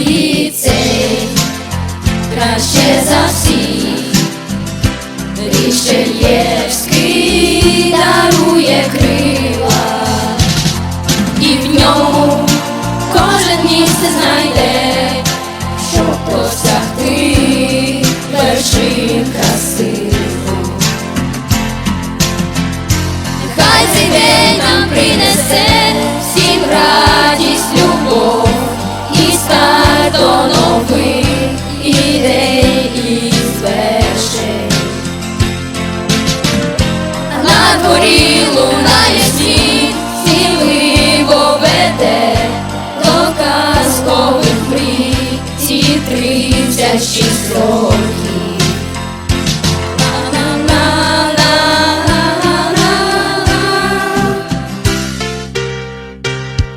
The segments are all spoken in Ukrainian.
ліцей, краще за всіх, Рішельєвський дарує крила, і в ньому кожен місце знайде, щоб досягти вершин краси. Хай цей день нам принесе. Горіло на дворі лунає сніг, сіливо веде до казкових мрій ці тридцять шість років.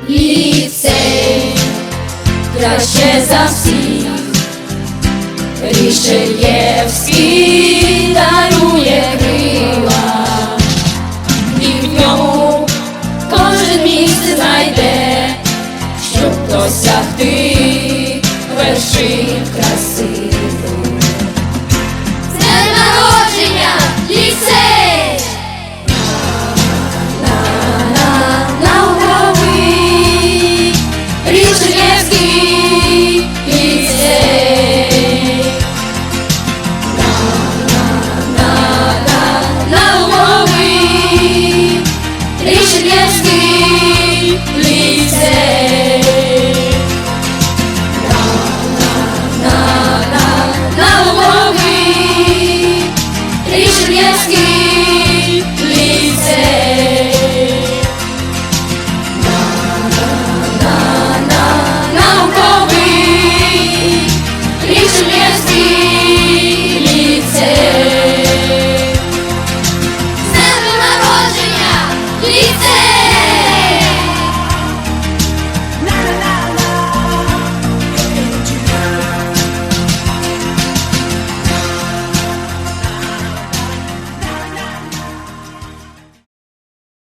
Ліцей краще за всіх, Рішельєвський. Вершин